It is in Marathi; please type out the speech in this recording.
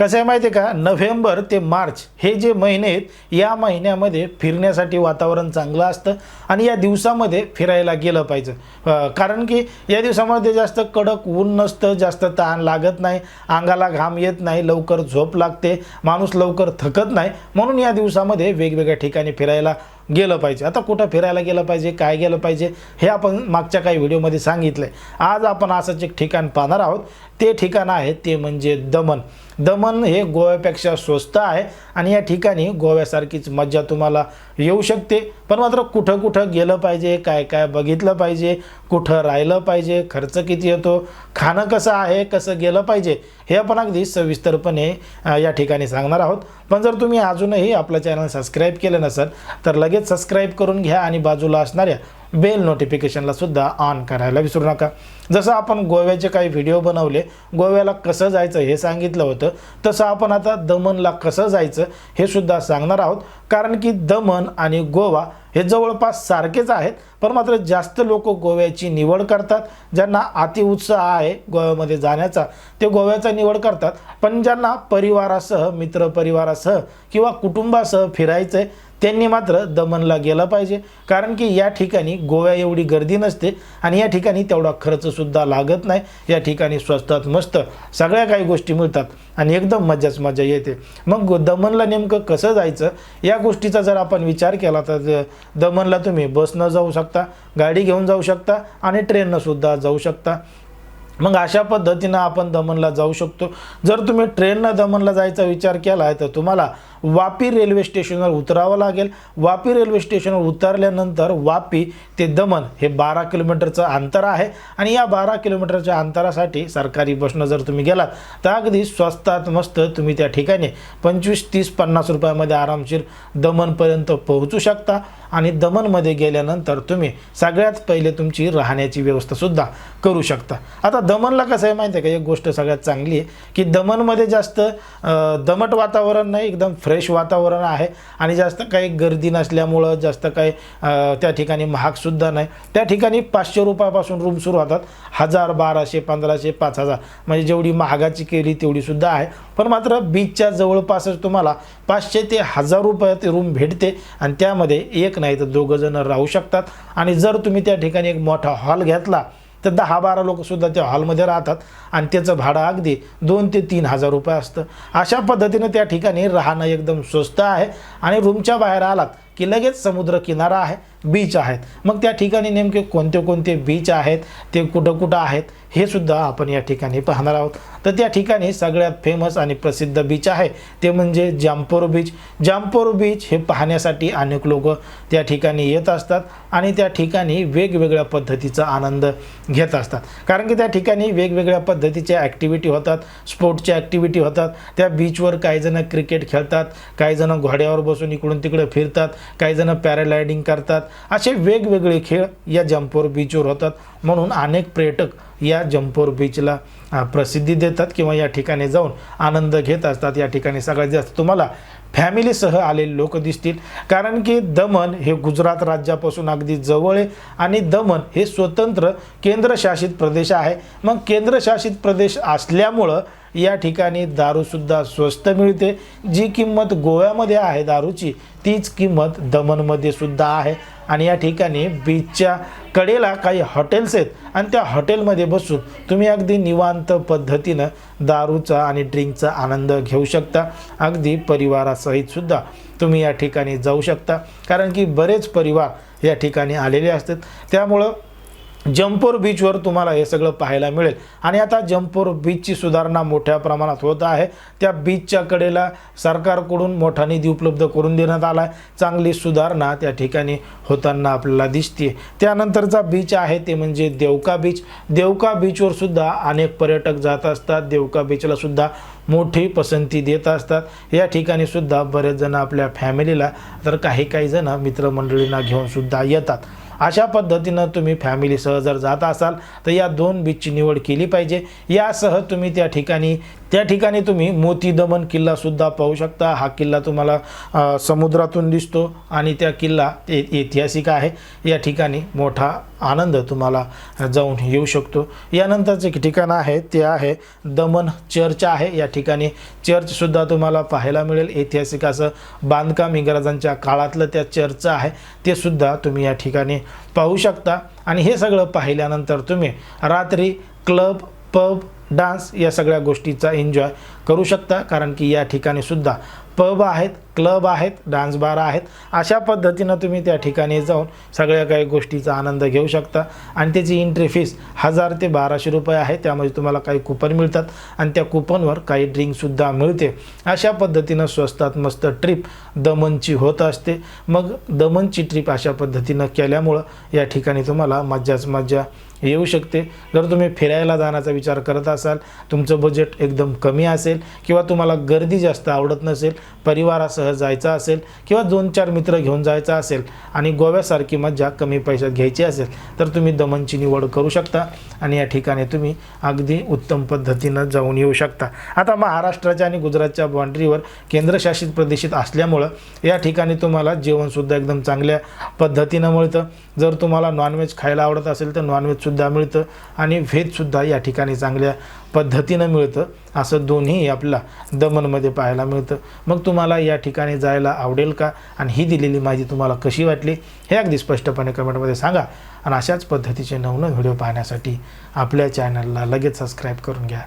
कसं आहे माहिती आहे का? नोव्हेंबर ते मार्च हे जे महिने आहेत या महिन्यामध्ये फिरण्यासाठी वातावरण चांगलं असतं आणि या दिवसामध्ये फिरायला गेलं पाहिजे. कारण की या दिवसामध्ये जास्त कडक ऊन नसतं जास्त ताण लागत नाही अंगाला घाम येत नाही लवकर झोप लागते माणूस लवकर थकत नाही. म्हणून या दिवसामध्ये वेगवेगळ्या ठिकाणी फिरायला गेलं पाहिजे. आता कुठं फिरायला गेलं पाहिजे काय गेलं पाहिजे हे आपण मागच्या काही व्हिडिओमध्ये सांगितलं आहे आज आपण असंच एक ठिकाण पाहणार आहोत. ते ठिकाण आहे ते म्हणजे दमन. दमन हे गोव्यापेक्षा स्वस्त आहे आणि या ठिकाणी गोव्यासारखीच मज्जा तुम्हाला येऊ शकते. पण मात्र कुठं कुठं गेलं पाहिजे काय काय बघितलं पाहिजे कुठं राहिलं पाहिजे खर्च किती येतो खाणं कसं आहे कसं गेलं पाहिजे हे आपण अगदी सविस्तरपणे या ठिकाणी सांगणार आहोत. पण जर तुम्ही अजूनही आपलं चॅनल सबस्क्राईब केलं नसेल तर लगेच सबस्क्राईब करून घ्या आणि बाजूला असणाऱ्या बेल नोटिफिकेशनला सुद्धा ऑन करायला विसरू नका. जसं आपण गोव्याचे काही व्हिडिओ बनवले गोव्याला कसं जायचं हे सांगितलं होतं तसं आपण आता दमनला कसं जायचं हे सुद्धा सांगणार आहोत. कारण की दमन आणि गोवा हे जवळपास सारखेच आहेत पण मात्र जास्त लोक गोव्याची निवड करतात. ज्यांना अतिउत्साह आहे गोव्यामध्ये जाण्याचा ते गोव्याचा निवड करतात. पण ज्यांना परिवारासह मित्रपरिवारासह किंवा कुटुंबासह फिरायचं आहे त्यांनी मात्र दमनला गेलं पाहिजे. कारण की या ठिकाणी गोव्या एवढी गर्दी नसते आणि या ठिकाणी तेवढा खर्चसुद्धा लागत नाही. या ठिकाणी स्वस्तात मस्त सगळ्या काही गोष्टी मिळतात आणि एकदम मजाच मजा येते. मग गो- दमनला नेमकं कसं जायचं? या गोष्टीचा जर आपण विचार केला तर दमनला तुम्ही बसनं जाऊ शकता गाडी घेऊन जाऊ शकता आणि ट्रेननंसुद्धा जाऊ शकता. मग अशा पद्धतीनं आपण दमनला जाऊ शकतो. जर तुम्ही ट्रेननं दमनला जायचा विचार केला आहे तर तुम्हाला वापी रेल्वे स्टेशनवर उतरावं लागेल. वापी रेल्वे स्टेशनवर उतरल्यानंतर वापी ते दमन हे बारा किलोमीटरचं अंतर आहे. आणि या बारा किलोमीटरच्या अंतरासाठी सरकारी बसनं जर तुम्ही गेलात तर अगदी स्वस्तात मस्त तुम्ही त्या ठिकाणी पंचवीस तीस पन्नास रुपयामध्ये आरामशीर दमनपर्यंत पोहोचू शकता. आणि दमनमध्ये गेल्यानंतर तुम्ही सगळ्यात पहिले तुमची राहण्याची व्यवस्थासुद्धा करू शकता. आता दमनला कसं आहे माहिती आहे का? एक गोष्ट सगळ्यात चांगली आहे की दमनमध्ये जास्त दमट वातावरण नाही एकदम फ्रेश वातावरण आहे आणि जास्त काही गर्दी नसल्यामुळं जास्त काही त्या ठिकाणी महागसुद्धा नाही. त्या ठिकाणी पाचशे रुपयापासून रूम सुरू होतात. हजार बाराशे पंधराशे पाच हजार. म्हणजे जेवढी महागाची केली तेवढीसुद्धा आहे. पण मात्र बीचच्या जवळपासच तुम्हाला पाचशे ते हजार रुपयात रूम भेटते आणि त्यामध्ये एक नाही तर दोघंजणं राहू शकतात. आणि जर तुम्ही त्या ठिकाणी एक मोठा हॉल घेतला तर दहा बारा लोकसुद्धा त्या हॉलमध्ये राहतात आणि त्याचं भाडं अगदी दोन ते तीन हजार रुपये असतं. अशा पद्धतीनं त्या ठिकाणी राहणं एकदम स्वस्त आहे आणि रूमच्या बाहेर आलात की लगेच समुद्र किनारा आहे. बीच आहेत. मग त्या ठिकाणी नेमके कोणते कोणते बीच आहेत ते कुठं कुठं आहेत हे सुद्धा आपण या ठिकाणी पाहणार आहोत. तर त्या ठिकाणी सगळ्यात फेमस आणि प्रसिद्ध बीच आहे ते म्हणजे जामपोर बीच जामपोर बीच हे पाहण्यासाठी अनेक लोक त्या ठिकाणी येत असतात आणि त्या ठिकाणी वेगवेगळ्या पद्धतीचा आनंद घेत असतात. कारण की त्या ठिकाणी वेगवेगळ्या पद्धतीच्या ॲक्टिव्हिटी होतात स्पोर्टच्या ॲक्टिव्हिटी होतात. त्या बीचवर काहीजणं क्रिकेट खेळतात काहीजणं घोड्यावर बसून इकडून तिकडे फिरतात काही जण पॅराग्लायडिंग करतात असे वेगवेगळे खेळ या जम्पोर बीचवर होतात. म्हणून अनेक पर्यटक या जम्पोर बीचला प्रसिद्धी देतात किंवा या ठिकाणी जाऊन आनंद घेत असतात. या ठिकाणी सगळ्यात जास्त तुम्हाला फॅमिलीसह आलेले लोक दिसतील. कारण की दमन हे गुजरात राज्यापासून अगदी जवळ आहे आणि दमन हे स्वतंत्र केंद्रशासित प्रदेश आहे. मग केंद्रशासित प्रदेश असल्यामुळं या ठिकाणी दारूसुद्धा स्वस्त मिळते. जी किंमत गोव्यामध्ये आहे दारूची तीच किंमत दमनमध्ये सुद्धा आहे. आणि या ठिकाणी बीचच्या कडेला काही हॉटेल्स आहेत आणि त्या हॉटेलमध्ये बसून तुम्ही अगदी निवांत पद्धतीनं दारूचा आणि ड्रिंकचा आनंद घेऊ शकता. अगदी परिवारासहितसुद्धा तुम्ही या ठिकाणी जाऊ शकता. कारण की बरेच परिवार या ठिकाणी आलेले असतात. त्यामुळं जम्पोर बीचवर तुम्हाला हे सगळं पाहायला मिळेल. आणि आता जम्पोर बीचची सुधारणा मोठ्या प्रमाणात होत आहे. त्या बीचच्या कडेला सरकारकडून मोठा निधी उपलब्ध करून देण्यात आला आहे चांगली सुधारणा त्या ठिकाणी होताना आपल्याला दिसते त्यानंतरचा बीच आहे ते म्हणजे देवका बीच. देवका बीचवर सुद्धा अनेक पर्यटक जात असतात. देवका बीचला सुद्धा मोठी पसंती देत असतात. या ठिकाणी सुद्धा बरेच जण आपल्या फॅमिलीला तर काही काही जण मित्रमंडळींना घेऊन सुद्धा येतात. अशा पद्धतीनं तुम्ही फॅमिलीसह जर जात असाल तर या दोन बीचची निवड केली पाहिजे. यासह तुम्ही त्या ठिकाणी त्या ठिकाणी तुम्ही मोती दमन किल्लासुद्धा पाहू शकता. हा किल्ला तुम्हाला समुद्रातून दिसतो आणि त्या किल्ला ए- ऐतिहासिक आहे. या ठिकाणी मोठा आनंद तुम्हाला जाऊन येऊ शकतो. यानंतरचे ठिकाण आहे ते आहे दमन चर्च आहे. या ठिकाणी चर्चसुद्धा तुम्हाला पाहायला मिळेल. ऐतिहासिक असं बांधकाम इंग्रजांच्या काळातलं त्या चर्च आहे. ते सुद्धा तुम्ही या ठिकाणी पाहू शकता. आणि हे सगळं पाहिल्यानंतर तुम्ही रात्री क्लब पब डान्स या सगळ्या गोष्टीचा एन्जॉय करू शकता कारण की या ठिकाणी सुद्धा पब आहेत क्लब आहेत डान्स बार आहेत अशा पद्धतीनं तुम्ही त्या ठिकाणी जाऊन सगळ्या काही गोष्टीचा आनंद घेऊ शकता. आणि त्याची एंट्री फीस हजार ते बाराशे रुपये आहे त्यामध्ये तुम्हाला काही कुपन मिळतात आणि त्या कुपनवर काही ड्रिंकसुद्धा मिळते. अशा पद्धतीनं स्वस्तात मस्त ट्रिप दमनची होत असते. मग दमनची ट्रिप अशा पद्धतीनं केल्यामुळं या ठिकाणी तुम्हाला मज्जाच मज्जा येऊ शकते. जर तुम्ही फिरायला जाण्याचा विचार करत असाल तुमचं बजेट एकदम कमी असेल किंवा तुम्हाला गर्दी जास्त आवडत नसेल परिवारासह जायचं असेल किंवा दोन चार मित्र घेऊन जायचं असेल आणि गोव्यासारखी मज्जा कमी पैशात घ्यायची असेल तर तुम्ही दमनची निवड करू शकता आणि या ठिकाणी तुम्ही अगदी उत्तम पद्धतीनं जाऊन येऊ शकता. आता महाराष्ट्राच्या आणि गुजरातच्या बाँड्रीवर केंद्रशासित प्रदेशित असल्यामुळं या ठिकाणी तुम्हाला जेवणसुद्धा एकदम चांगल्या पद्धतीनं मिळतं. जर तुम्हाला नॉनव्हेज खायला आवडत असेल तर नॉनव्हेजसुद्धा मिळतं आणि व्हेजसुद्धा या ठिकाणी चांगल्या पद्धतीनं मिळतं. असं दोन्ही आपल्याला दमनमध्ये पाहायला मिळतं. मग तुम्हाला या ठिकाणी जायला आवडेल का? आणि ही दिलेली माहिती तुम्हाला कशी वाटली? हे अगदी स्पष्टपणे कमेंटमध्ये सांगा. आणि अशाच पद्धतीचे नवनवीन व्हिडिओ पाहण्यासाठी आपल्या चॅनलला लगेच सबस्क्राईब करून घ्या.